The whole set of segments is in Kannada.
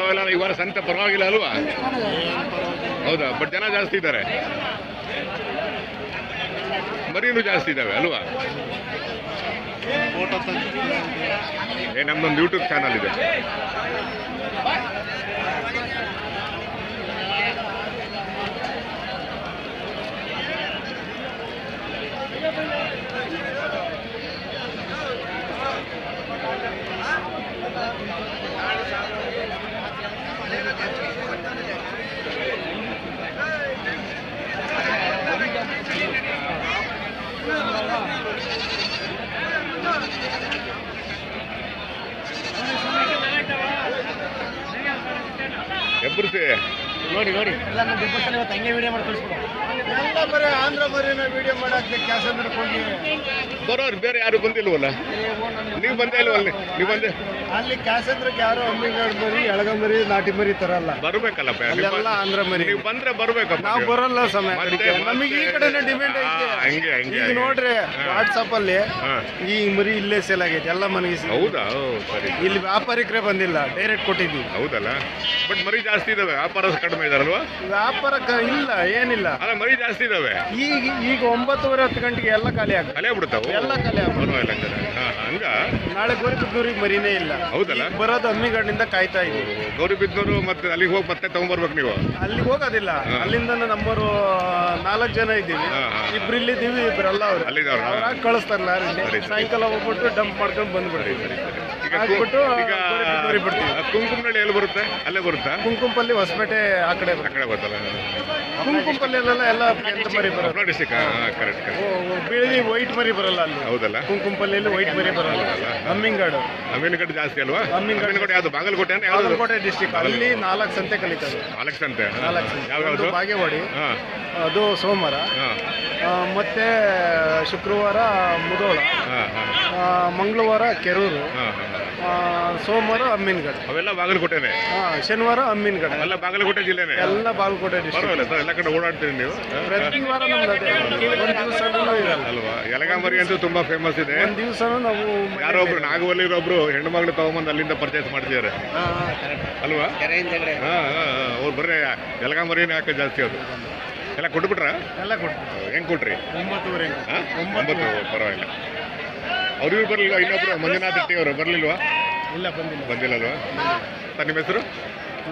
ಪರವಾಗಿಲ್ಲ, ಈ ವಾರ ಸಂತೆ ಪರವಾಗಿಲ್ಲ ಅಲ್ವಾ? ಹೌದಾ? ಬಟ್ ಜನ ಜಾಸ್ತಿ ಇದ್ದಾರೆ. ಮರಿನೂ ಜಾಸ್ತಿ ಇದ್ದಾವೆ ಅಲ್ವಾ? ಏ, ನಮ್ದೊಂದು ಯೂಟ್ಯೂಬ್ ಚಾನಲ್ ಇದೆ. பொறுத்து ನೋಡಿ ನೋಡಿ. ಎಲ್ಲ ನಮ್ಮ ಇವತ್ತು ಹಂಗೆ ವಿಡಿಯೋ ಮಾಡಿ ಕಳಿಸ್ಬಿಡು. ಎಲ್ಲ ಬರೀ ಆಂಧ್ರ ಮರಿನ ವಿಡಿಯೋ ಮಾಡಾಕ್ದೆ ಅಂದ್ರೆ ಹೋಗಿ ಬರೋರು ಬೇರೆ ಯಾರು ಬಂದಿಲ್ವಲ್ಲ? ನೀವು ಬಂದೇ ಇಲ್ವಲ್ಲ ನೀವು ಬಂದೆ? ಅಲ್ಲಿ ಕ್ಯಾಸಂದ್ರಕ್ಕೆ ಯಾರು ಅಮ್ಮಿಗಾಡ್ ಮರಿ ಎಳಗ ಮರಿ ನಾಟಿ ಮರಿ ತರಲ್ಲ ಬರ್ಬೇಕಲ್ಲಪ್ಪ ಎಲ್ಲ ಆಂಧ್ರ ಮರಿ. ನೀವು ಬಂದ್ರೆ ಬರ್ಬೇಕಪ್ಪ ನಾವು. ಬರಲ್ಲ ಸಮಯ ನಮಗೆ ಈ ಕಡೆ ಕಡೆನೇ ಡಿಮ್ಯಾಂಡ್ ಐತೆ. ಹಂಗೆ ಹಂಗೆ ಈಗ ನೋಡ್ರಿ. ವಾಟ್ಸಪ್ ಅಲ್ಲಿ ಈ ಮರಿ ಇಲ್ಲೇ ಸೇಲ್ ಆಗೈತೆ ಎಲ್ಲ ಮನೆಗೆ ಹೌದಾ? ಸರಿ. ಇಲ್ಲಿ ವ್ಯಾಪಾರಿಕರೇ ಬಂದಿಲ್ಲ ಡೈರೆಕ್ಟ್ ಕೊಟ್ಟಿದ್ವಿ ಹೌದಲ್ಲ? ಬಟ್ ಮರಿ ಜಾಸ್ತಿ ಇದಾವೆ ವ್ಯಾಪಾರ ಕಡಿಮೆ. ಇದಾರಲ್ವಾ ವ್ಯಾಪಾರಕ್ಕೆ ಇಲ್ಲ ಏನಿಲ್ಲ. ಅಲ್ಲ ಮರಿ ಜಾಸ್ತಿ ಇದಾವೆ. ಈಗ ಈಗ ಒಂಬತ್ತುವರೆ ಹತ್ತು ಗಂಟೆಗೆ ಎಲ್ಲ ಖಾಲಿ ಆಗ ಕಲೆ ಬಿಡ್ತಾವ ಎಲ್ಲ ಖಾಲಿ ಆಗ ಪರವಾಗಿಲ್ಲ ಹಂಗಾರೆ. ಹಾ, ಹಂಗ? ನಾಳೆ ಗೋರಿಬಿದ್ದೂರಿಗೆ ಮರಿನೇ ಇಲ್ಲ. ಹೌದಲ್ಲ? ಈಗ ಬರೋದು ಅಮ್ಮಿಗಳಿಂದ ಕಾಯ್ತಾ ಇದ್ದೀವಿ. ಗೌರಿಬಿದ್ನೂರು ಮತ್ತೆ ಅಲ್ಲಿಗೆ ಹೋಗಿ ಮತ್ತೆ ತಗೊಂಡ್ಬರ್ಬೇಕು ನೀವು? ಅಲ್ಲಿಗೆ ಹೋಗೋದಿಲ್ಲ. ಅಲ್ಲಿಂದ ನಮ್ಮವರು ನಾಲ್ಕು ಜನ ಇದ್ದೀವಿ. ಹಾ, ಹಾ. ಇಬ್ರು ಇಲ್ಲಿದ್ದೀವಿ ಇಬ್ರಲ್ಲ ಅವ್ರು. ಅಲ್ಲಿದವ್ರಾ? ಅವ್ರಾಗ ಕಳಿಸ್ತಾರೆ ಲಾರಿಲಿ ಸರಿ. ಸಾಯಂಕಾಲ ಹೋಗ್ಬಿಟ್ಟು ಡಂಪ್ ಮಾಡ್ಕೊಂಡು ಬಂದ್ಬಿಡ್ರಿ ಈಗ ಹಾಕ್ಬಿಟ್ಟು ಈಗ ಬಿಡ್ತೀವಿ. ಕುಂಕುಮನಳ್ಳಿ ಎಲ್ಲಿ ಬರುತ್ತೆ? ಅಲ್ಲೇ ಬರುತ್ತಾ? ಕುಂಕುಂಪಲ್ಲಿ ಹೊಸಪೇಟೆ ಆ ಕಡೆ ಆ ಕಡೆ ಬರ್ತಲ್ಲ ಕುಂಕುಂಪಲ್ಲಿಯೆಲ್ಲ ಎಲ್ಲ ಎಂತ ಮರಿ ಬರೋದು ನೋಡಿ ಡಿಸ್ಟಿಕ್ ಕರೆಕ್ಟ್ ಕರೆಕ್ಟ್ ಬಿಳಿ ವೈಟ್ ಮರಿ ಬರಲ್ಲ ಅಲ್ಲಿ. ಹೌದಲ್ಲ? ಕುಂಕುಂಪಲ್ಲಿಯಲ್ಲಿ ವೈಟ್ ಮರಿ ಬರಲ್ಲ. ಹಮ್ಮಿಂಗಾಡು ಅಮೀನ್ಗಡ್ ಜಾಸ್ತಿ ಅಲ್ವಾ. ಅಮೀನ್ಗಡ್ ಯಾವ್ದು? ಬಾಗಲಕೋಟೆ ಬಾಗಲಕೋಟೆ ಡಿಸ್ಟಿಕ್ ಅಲ್ಲಿ ನಾಲ್ಕು ಸಂತೆ ಕಲಿತಾರೆ ನಾಲ್ಕು ಸಂತೆ. ನಾಲ್ಕು ಸಂತೆ. ಯಾವ್ಯಾವ್ದು ಬಾಗೇವಾಡಿ ಅದು ಸೋಮವಾರ. ಮತ್ತೆ ಶುಕ್ರವಾರ ಮುದೋಳ ಮಂಗಳವಾರ ಕೆರೂರು. ಸೋಮವಾರ ಅಮ್ಮಿನಗಡೆ ಅವೆಲ್ಲ ಬಾಗಲಕೋಟೆನೆ? ಶನಿವಾರ ಅಮ್ಮಿನಗಡೆ ಎಲ್ಲ ಬಾಗಲಕೋಟೆ ಜಿಲ್ಲೆನೆ? ಎಲ್ಲ ಬಾಗಲಕೋಟೆ ಪರವಾಗಿಲ್ಲ ಸರ್ ಎಲ್ಲ ಕಡೆ ಓಡಾಡ್ತೀರಿ ನೀವು. ಹಾ? ಪ್ರತಿ ವಾರ ನಮ್ದು ಅದೇ. ಒಂದು ದಿವಸನೂ ಇರಲ್ಲ. ಅಲ್ವಾ? ಯಲಗಾಮರಿ ಅಂತೂ ತುಂಬಾ ಫೇಮಸ್ ಇದೆ. ಒಂದು ದಿವಸನೂ ನಾವು ಯಾರೋ ಒಬ್ರು ನಾಗವಲ್ಲಿರೊಬ್ರು ಹೆಣ್ಣು ಮಗಳು ತಗೊಂಬಂದು ಅಲ್ಲಿಂದ ಪರ್ಚೇಸ್ ಮಾಡ್ತಿದ್ದಾರೆ. ಅಲ್ವಾ? ಕೆರೆಯಿಂದ ಕಡೆ ಹಾ ಹಾ ಹಾ. ಅವ್ರು ಬರ್ರಿ ಯಲಗಾಂಬರಿನೇ ಹಾಕ ಜಾಸ್ತಿ ಅದು ಎಲ್ಲ ಕೊಟ್ಬಿಟ್ರ? ಎಲ್ಲ ಕೊಡ್ತೀವಿ ಹೆಂಗ್ ಕೊಟ್ರಿ? ಒಂಬತ್ತುವರೆ. ಹಾ? ಒಂಬತ್ತು ಪರವಾಗಿಲ್ಲ. ಅವ್ರಿಗೂ ಬರಲಿಲ್ಲ ಇನ್ನೊಬ್ರು ಮಂಜುನಾಥ್ ರೆಡ್ಡಿ ಅವರು ಬರ್ಲಿಲ್ವಾ? ಇಲ್ಲ ಬಂದಿಲ್ಲ. ಬಂದಿಲ್ಲಲ್ವಾ ಸರ್ ನಿಮ್ಮ ಹೆಸರು?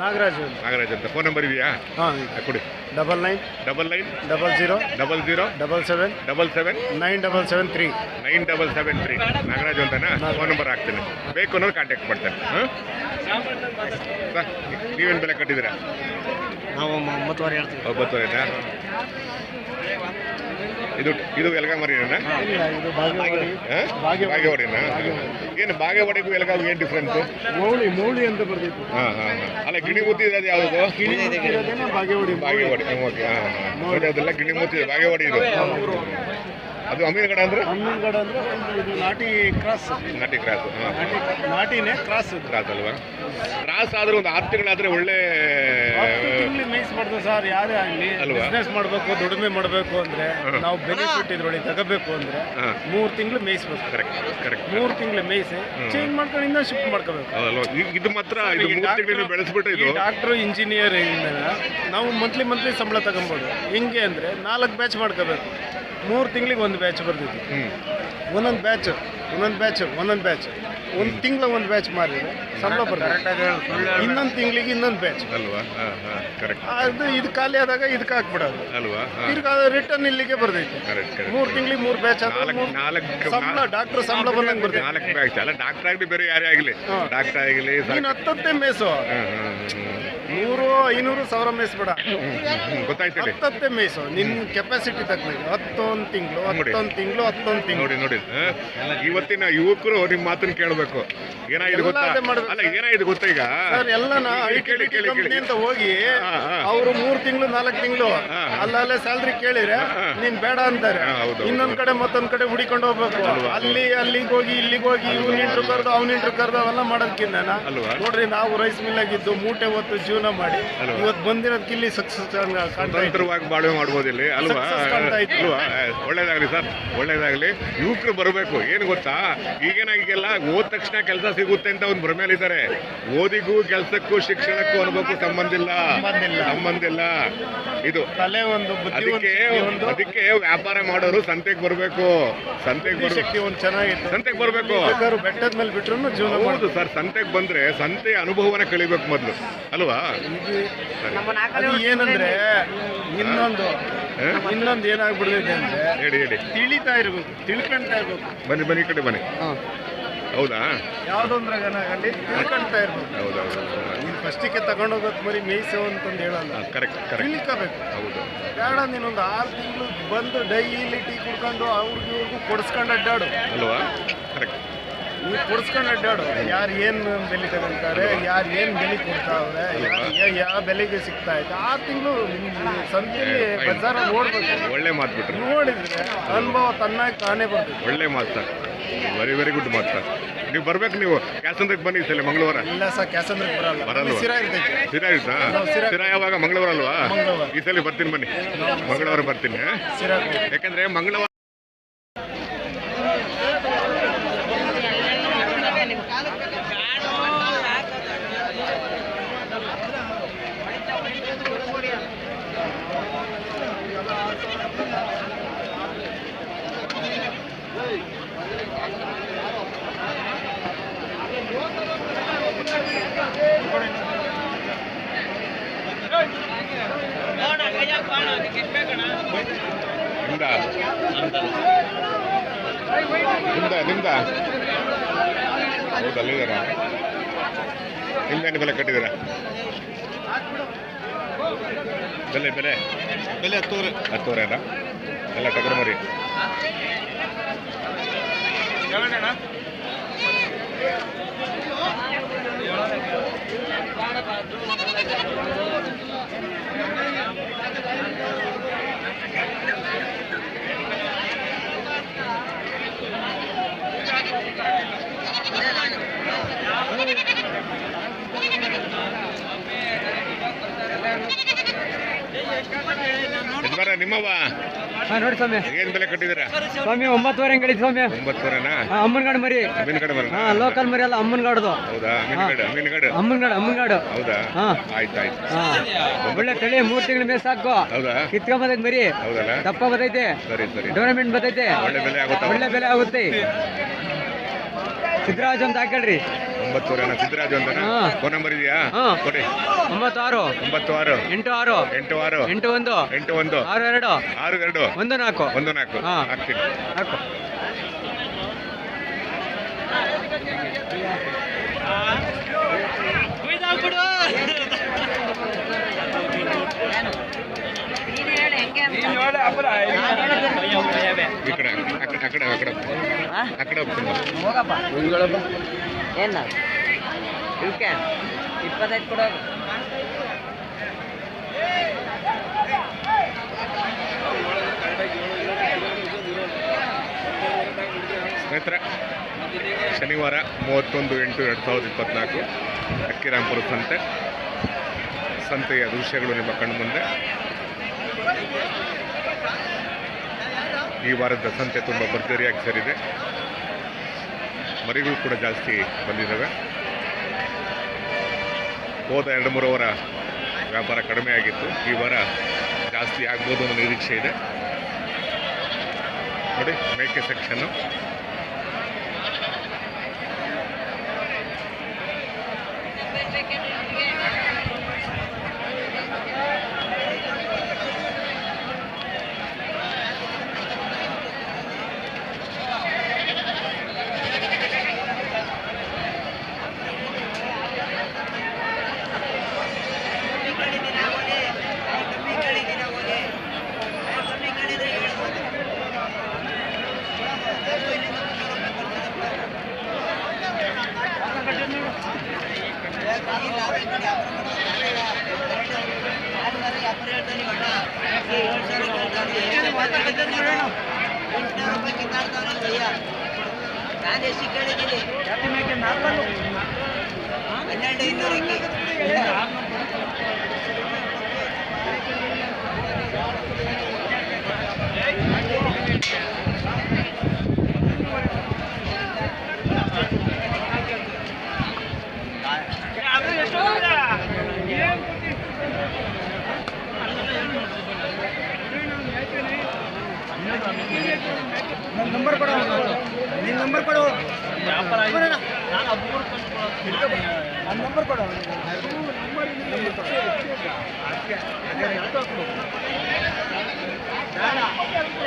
ನಾಗರಾಜ್ ನಾಗರಾಜ್ ಅಂತ. ಫೋನ್ ನಂಬರ್ ಇದೆಯಾ? ಹಾಂ ಹಾ, ಕೊಡಿ. Double nine double nine double zero double zero double seven double seven nine double seven three. Nine double seven three. Nagaraj ಅಂತಾನೆ? ಫೋನ್ ನಂಬರ್ ಹಾಕ್ತೀನಿ. ಬೇಕು ಅನ್ನೋದು ಕಾಂಟ್ಯಾಕ್ಟ್ ಮಾಡ್ತೇನೆ ಹಾಂ? ಸರ್ ನೀವೇನು ಬೆಲೆ ಕಟ್ಟಿದ್ದೀರಾ? ನಾವು ಒಂಬತ್ತುವರೆ ಹೇಳ್ತೀವಿ. ಒಂಬತ್ತುವರೆನಾ? ಇದು ಇದು ಎಲ್ಗಾಮರಿನ ಬಾಗೇವಾಡಿನ ಏನು ಬಾಗೇವಾಡಿಗೂ ಎಲಗಾವ್ ಏನು ಡಿಫ್ರೆನ್ಸು ಮೌಳಿ ಮೌಳಿ ಅಂತ ಬರ್ದಿತ್ತು. ಹಾಂ ಹಾಂ ಹಾಂ. ಅಲ್ಲ ಗಿಣಿ ಮೂತಿ ಇರೋದು ಯಾವುದು? ಬಾಗೇವಾಡಿ ಬಾಗೇವಾಡಿ ಓಕೆ ಹಾಂ ಅದೆಲ್ಲ ಗಿಣಿ ಮೂತಿ ಇದೆ. ಬಾಗೇವಾಡಿ ಇದು ಅದು ಅಮೀನ್ಗಡ ಅಂದ್ರೆ? ಗಡ ಅಂದ್ರೆ ಒಂದು ಇದು ನಾಟಿ ಕ್ರಾಸ್. ನಾಟಿ ಕ್ರಾಸ್ ನಾಟಿ ನಾಟಿನೇ ಕ್ರಾಸ್. ಕ್ರಾಸ್ ಅಲ್ವಾ? ಕ್ರಾಸ್ ಆದ್ರೆ ಒಂದು ಆರು ತಿಂಗಳಾದ್ರೆ ಒಳ್ಳೆ ಮೇಯಿಸ್ಬಾರ್ದು ಸರ್ ಯಾರೇ ಆಗಲಿ? ಬಿಸ್ನೆಸ್ ಮಾಡಬೇಕು ದುಡಿಮೆ ಮಾಡಬೇಕು ಅಂದ್ರೆ ನಾವು ಬೆನಿಫಿಟ್ ಇದ್ರೊಳಗೆ ತಗೋಬೇಕು ಅಂದ್ರೆ ಮೂರು ತಿಂಗಳು ಮೇಯಿಸ್ಬೇಕು ಕರೆಕ್ಟ್ ಕರೆಕ್ಟ್ ಮೂರು ತಿಂಗಳು ಮೇಯಿಸಿ ಚೇಂಜ್ ಮಾಡ್ಕೊಂಡು ಇನ್ನೂ ಶಿಫ್ಟ್ ಮಾಡ್ಕೋಬೇಕು. ಇದು ಮಾತ್ರ ಇದು ಮೂರು ತಿಂಗಳು ಬೆಳೆಸ್ಬಿಟ್ರೆ ಇದು ಡಾಕ್ಟ್ರು ಇಂಜಿನಿಯರ್ ನಾವು ಮಂತ್ಲಿ ಮಂತ್ಲಿ ಸಂಬಳ ತಗೊಬೋದು. ಹೆಂಗೆ ಅಂದ್ರೆ ನಾಲ್ಕು ಬ್ಯಾಚ್ ಮಾಡ್ಕೋಬೇಕು. ಮೂರು ತಿಂಗಳಿಗೆ ಒಂದು ಬ್ಯಾಚ್ ಬರ್ತಿತ್ತು. ಹ್ಮ್. ಒಂದೊಂದು ಬ್ಯಾಚ್ ಒಂದೊಂದು ಬ್ಯಾಚ್ ಒಂದೊಂದು ಬ್ಯಾಚ್ ಒಂದು ತಿಂಗಳ ಒಂದು ಬ್ಯಾಚ್ ಮಾಡಿದ್ರೆ ಸಂಬಳ ಬರ್ತದೆ. ಇನ್ನೊಂದು ತಿಂಗಳಿಗೆ ಇನ್ನೊಂದು ಬ್ಯಾಚ್ ಅಲ್ವಾ? ಅದು ಇದು ಖಾಲಿ ಆದಾಗ ಇದಕ್ಕೆ ಹಾಕ್ಬಿಡೋದು. ಅಲ್ವಾ? ತಿರ್ಗಾ ರಿಟರ್ನ್ ಇಲ್ಲಿಗೆ ಬರ್ತೈತೆ. ಮೂರು ತಿಂಗಳಿಗೆ ಮೂರು ಬ್ಯಾಚ್ ನಾಲ್ಕು ಸಂಬಳ ಡಾಕ್ಟರ್ ಸಂಬಳ ಬಂದಂಗೆ ಬರ್ತೈತೆ. ನಾಲ್ಕು ಬ್ಯಾಚ್ ಅಲ್ಲ ಡಾಕ್ಟರ್ ಆಗಲಿ ಬೇರೆ ಯಾರೇ ಆಗಲಿ. ಡಾಕ್ಟರ್ ಆಗಲಿ ನೀನು ಹತ್ತತ್ತೆ ಮೇಸು. ನೂರು ಐನೂರು ಸಾವಿರ ಮೇಯ್ಸ್ ಬೇಡ ಹತ್ತೇ ಹತ್ತತ್ತೆ ಮೇಯ್ಸು ನಿನ್ನ ಕೆಪಾಸಿಟಿ ತಕ್ಕ ಹತ್ತೊಂದು ತಿಂಗಳು ಹತ್ತೊಂದ್ ತಿಂಗಳು ಹತ್ತೊಂದು ತಿಂಗಳು ನೋಡಿ ನೋಡಿ? ಇವತ್ತಿನ ಯುವಕರು ನಿಮ್ಮ ಮಾತನ್ನ ಕೇಳಬೇಕು ಏನಾಗಿದೆ ಎಲ್ಲ ಗೊತ್ತಾ ಅದೇ ಮಾಡ್ಬೇಕು ಅಲ್ಲ ಏನಾಗಿದೆ ಗೊತ್ತಾ ಈಗ ಸರ್ ಎಲ್ಲನ ಐ ಟಿ ಕೇಳಿ, ಕೇಳಿ, ಕಂಪ್ನಿ ಕೇಳಿ. ಅಂತ ಹೋಗಿ ಹಾ, ಹಾ. ಅವರು ಮೂರು ತಿಂಗಳು ನಾಲ್ಕು ತಿಂಗಳು ಹಾ. ಅಲ್ಲಲ್ಲೇ ಸ್ಯಾಲ್ರಿ ಕೇಳಿದ್ರೆ. ನೀನ್ ಬೇಡ ಅಂತಾರೆ ಹಾ, ಹೌದು, ಹೌದು. ಇನ್ನೊಂದ್ ಕಡೆ ಮತ್ತೊಂದ್ ಕಡೆ ಹುಡಿಕೊಂಡು ಹೋಗ್ಬೇಕು? ಅಲ್ಲಿ ಅಲ್ಲಿಗೆ ಹೋಗಿ ಇಲ್ಲಿಗೆ ಹೋಗಿ ಇವ್ನ ಇಂಟ್ರು ಕರ್ದು ಅವ್ನ ಇಂಟ್ರು ಕರ್ದು ಅವೆಲ್ಲ ಮಾಡೋದಕ್ಕಿಂತ ಅಲ್ವಾ? ನೋಡ್ರಿ ನಾವು ರೈಸ್ ಮಿಲ್ ಆಗಿದ್ದು ಮೂಟೆ ಹೊತ್ತು ಜೀವನ ಜೀವನ ಮಾಡಿ ಇವತ್ತು ಬಂದಿರೋದಕ್ಕೆ ಇಲ್ಲಿ ಸಕ್ಸಸ್. ಸ್ವತಂತ್ರವಾಗಿ ಬಾಳ್ವೆ ಮಾಡ್ಬೋದು ಇಲ್ಲಿ ಅಲ್ವಾ? ಅಲ್ವಾ ಒಳ್ಳೇದಾಗಲಿ ಸರ್ ಒಳ್ಳೇದಾಗಲಿ. ಯುವಕರು ಬರಬೇಕು ಏನು ಗೊತ್ತಾ? ಈಗೇನಾಗಿಲ್ಲ ಓದ ತಕ್ಷಣ ಕೆಲಸ ಸಿಗುತ್ತೆ ಅಂತ ಒಂದು ಭ್ರಮೆಯಲ್ಲಿದ್ದಾರೆ ಓದಿಗೂ ಕೆಲಸಕ್ಕೂ ಶಿಕ್ಷಣಕ್ಕೂ ಅನುಭವಕ್ಕೂ ಸಂಬಂಧಿಲ್ಲ ಸಂಬಂಧಿಲ್ಲ ಸಂಬಂಧ ಇಲ್ಲ. ಸಂಬಂಧ ಇದು ತಲೆ ಒಂದು ಅದಕ್ಕೆ ಅದಕ್ಕೆ ವ್ಯಾಪಾರ ಮಾಡೋರು ಸಂತೆಗೆ ಬರಬೇಕು. ಸಂತೆಗೆ ಬರಬೇಕು. ಒಂದು ಚೆನ್ನಾಗಿತ್ತು. ಸಂತೆಗೆ ಬರಬೇಕು. ಬೆಟ್ಟದ ಮೇಲೆ ಬಿಟ್ಟರು ಜೀವನ ಹೌದು ಸರ್ ಸಂತೆಗೆ ಬಂದ್ರೆ ಸಂತೆ ಅನುಭವನ ಕಳಿಬೇಕು ಮೊದಲು. ಅಲ್ವಾ. ಅದು ಏನಂದ್ರೆ ಇನ್ನೊಂದು? ಇನ್ನೊಂದು ಏನಾಗ್ಬಿಡ್ತೈತೆ ಅಂದ್ರೆ ಹೇಳಿ ಹೇಳಿ. ತಿಳಿತಾ ಇರ್ಬೇಕು ತಿಳ್ಕೊಂತಾ ಇರ್ಬೇಕು. ಬನ್ನಿ ಬನ್ನಿ ಈ ಕಡೆ ಬನ್ನಿ. ಹೌದಾ? ಯಾವ್ದೊಂದ್ರಾಗಲಿ ತಿಳ್ಕೊಂತಾ ಇರ್ಬೇಕು. ಹೌದೌದು ನೀನು ಫಸ್ಟಿಗೆ ತಗೊಂಡೋಗೋದು ಮರಿ ಮೇಯ್ಸೋ ಅಂತಂದು ಹೇಳಲ್ಲ. ಕರೆಕ್ಟ್ ಕರೆಕ್ಟ್ ತಿಳ್ಕೋಬೇಕು. ಹೌದು. ಬೇಡ ನೀನೊಂದು ಆರು ತಿಂಗಳು ಬಂದು ಡೈಲಿ ಟೀ ಕುಡ್ಕೊಂಡು ಅವ್ರಿಗೂ ಇವ್ರಿಗೂ ಕೊಡಿಸ್ಕೊಂಡು ಅಡ್ಡಾಡು. ಅಲ್ವಾ? ಕರೆಕ್ಟ್ ನೀವು ಕೊಡಿಸ್ಕೊಂಡು ಅಡ್ಡಾಡು. ಯಾರು ಏನು ಬೆಲೆ ತಗೊಂತಾರೆ ಯಾರು ಏನು ಬೆಲೆ ಕೊಡ್ತಾವ್ರೆ ಯಾವ ಬೆಲೆಗೆ ಸಿಗ್ತಾ ಇದೆ ಆ ತಿಂಗಳು ಸಂತೆಯಲ್ಲಿ ಬಜಾರ ನೋಡ್ಬೇಕು. ಒಳ್ಳೆ ಮಾತು ಬಿಟ್ರಿ. ನೋಡಿದ್ರೆ ಅನುಭವ ತನ್ನಾಗಿ ತಾನೇ ಬರ್ತದೆ. ಒಳ್ಳೆ ಮಾತು ವೆರಿ ವೆರಿ ಗುಡ್ ಮಾತು ಸರ್. ನೀವು ಬರ್ಬೇಕು ನೀವು. ಕ್ಯಾಸಂದ್ರಕ್ಕೆ ಬನ್ನಿ ಸಲ ಮಂಗಳವಾರ. ಇಲ್ಲ ಸರ್ ಕ್ಯಾಸಂದ್ರಿಗೆ ಬರಲ್ಲ. ಬರಲ್ಲ ಸಿರಾ ಇರ್ತೈತೆ. ಸ್ಥಿರ ಇರ್ತಾ ಸಿರಾ- ಸ್ಥಿರ ಯಾವಾಗ? ಮಂಗಳವಾರ. ಅಲ್ವಾ. ಈ ಸಲ ಬರ್ತೀನಿ ಬನ್ನಿ. ಮಂಗಳವಾರ ಬರ್ತೀನಿ ಯಾಕಂದ್ರೆ ಮಂಗಳವಾರ ನಿಮ್ದ ನಿಮ್ದ ನಿಮ್ದ? ಹೌದು ನಿಮ್ದ ನಿಮ್ದೇನು ಬೆಲೆ ಕಟ್ಟಿದ್ದೀರಾ? ಬೆಲೆ ಬೆಲೆ? ಬೆಲೆ ಹತ್ತೂವರೆ. ಹತ್ತುವರೆ ಅಲ್ಲ ಎಲ್ಲ ಟಗರು ಮರಿ ಯಜಮಾನ ನಿಮ್ಮವ್ವ? ನೋಡಿ ಸ್ವಾಮಿ. ಏನ್ ಬೆಲೆ ಕಟ್ಟಿದ್ದೀರಾ? ಸ್ವಾಮಿ ಒಂಬತ್ತುವರೆ ಹೆಂಗ್ ಹೇಳಿದ್ ಸ್ವಾಮಿ. ಒಂಬತ್ತುವರೆನಾ? ಹಾಂ ಅಮ್ಮನಗಾಡು ಮರಿ. ಲೋಕಲ್ ಮರಿ ಅಲ್ಲ ಅಮ್ಮನಗಾಡ್ದು. ಹೌದಾ? ಅಮೀನ್ಗಡ್ ಅಮೀನ್ಗಡ್ ಅಮ್ಮನಗಾಡು? ಅಮ್ಮನಗಾಡು ಹೌದಾ? ಹಾಂ. ಆಯ್ತು ಆಯ್ತು. ಹಾಂ. ಒಳ್ಳೆ ತಳಿ ಮೂರ್ ತಿಂಗಳ ಮೇಲೆ ಸಾಕು. ಹೌದಾ? ಕಿತ್ಕೊಂಡ್ ಮರಿ. ಹೌದಲ್ಲ? ದಪ್ಪ ಬರ್ತೈತೆ ಸರಿ ಸರಿ. ಡೋರ್ಮೆಂಟ್ ಬರ್ತೈತೆ ಒಳ್ಳೆ ಬೆಲೆ ಆಗುತ್ತಾ. ಒಳ್ಳೆ ಬೆಲೆ ಆಗುತ್ತೆ. ಸಿದ್ದರಾಜ್ ಅಂತ ಹಾಕಳ್ರಿ. ಒಂಬತ್ತುವರೆನ ಸಿದ್ದರಾಜು ಅಂತ ಹಾ. ಫೋನ್ ನಂಬರ್ ಇದೆಯಾ? ಹಾ. ಕೊಡಿ. ಒಂಬತ್ತು ಆರು ಒಂಬತ್ತು ಆರು ಎಂಟು ಆರು. ಎಂಟು ಆರು. ಎಂಟು ಒಂದು. ಎಂಟು ಒಂದು. ಆರು ಎರಡು. ಆರು ಎರಡು. ಒಂದು ನಾಲ್ಕು. ಒಂದು ನಾಲ್ಕು. ಹಾ. ಹಾಕ್ತೀನಿ. ಹಾಕು ಈ ಕಡೆ ಆ ಕಡೆ ಆ ಏನ ಇವಕ್ಕೆ ಇಪ್ಪತ್ತೈದು ಕೊಡೋದು ಸ್ನೇಹಿತರೆ, ಶನಿವಾರ ಮೂವತ್ತೊಂದು ಎಂಟು ಎರಡು ಸಾವಿರದ ಇಪ್ಪತ್ನಾಲ್ಕು ಅಕ್ಕಿರಾಂಪುರ ಸಂತೆ. ಸಂತೆಯ ದೃಶ್ಯಗಳು ನಿಮ್ಮ ಕಣ್ಮುಂದೆ ಈ ವಾರದ ಸಂತೆ ತುಂಬ ಭರ್ಜರಿಯಾಗಿ ಸೇರಿದೆ. ಮರಿಗಳು ಕೂಡ ಜಾಸ್ತಿ ಬಂದಿದ್ದಾವೆ. ಹೋದ ಎರಡು ಮೂರು ವಾರ ವ್ಯಾಪಾರ ಕಡಿಮೆ ಆಗಿತ್ತು. ಈ ವಾರ ಜಾಸ್ತಿ ಆಗ್ಬೋದು ಅನ್ನೋ ನಿರೀಕ್ಷೆ ಇದೆ. ನೋಡಿ, ಮೇಕೆ ಸೆಕ್ಷನ್ನು ನಾನು ಎಷ್ಟು ಕೇಳಿದ್ದೀನಿ ಹನ್ನೆರಡು ಇನ್ನೂರು ನಂಬರ್ ಕೊಡು. ಏ